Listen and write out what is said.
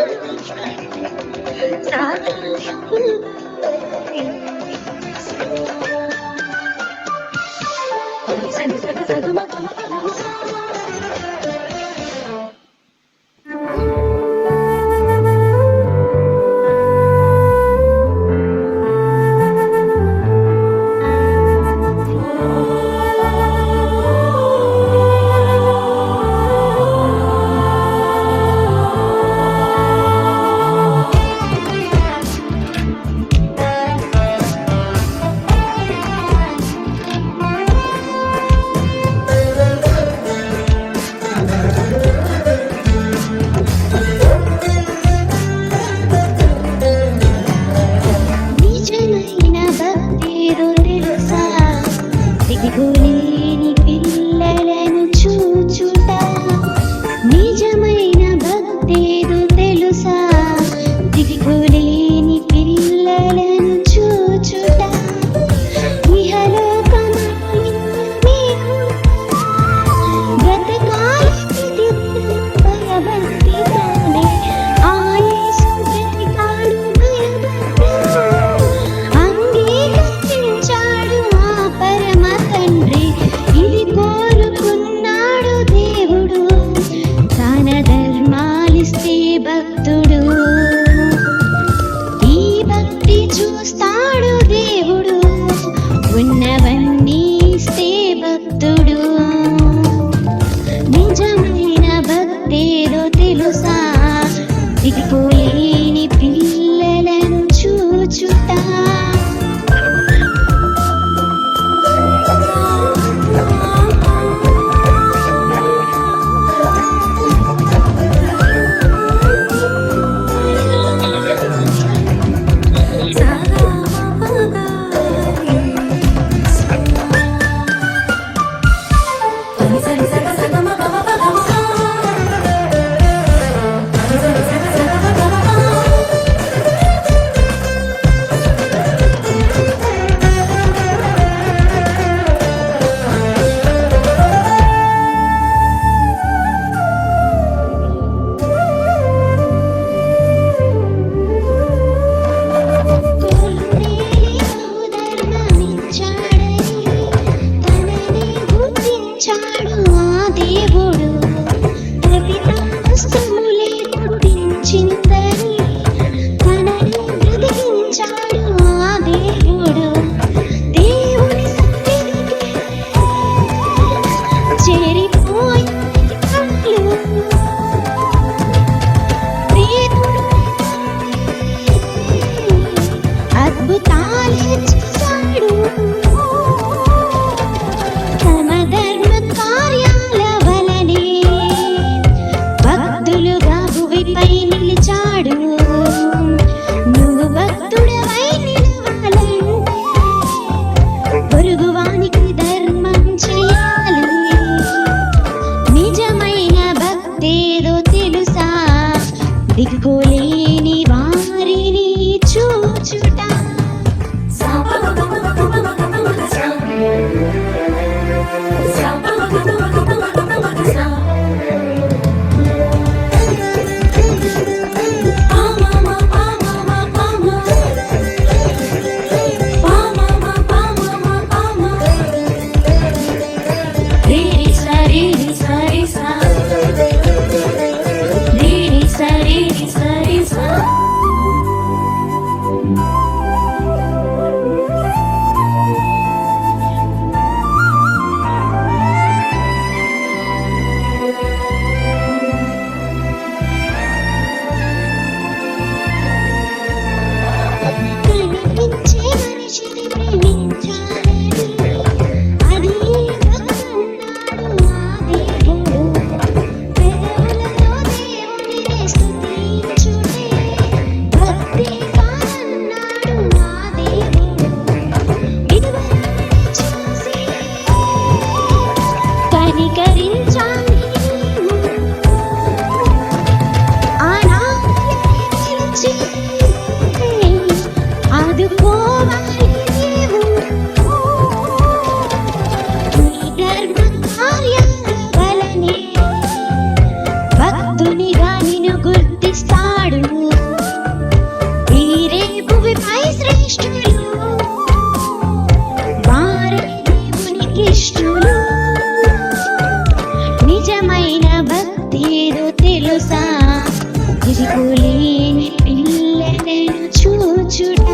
నిజమైన Christmas. దిక్కులేని వారిని శ్రేష్ఠులు వారే దేవునికి ఇష్టలు నిజమైన భక్తి ఏదో తెలుసా ఇదిగోలే పిల్లలను చూచుట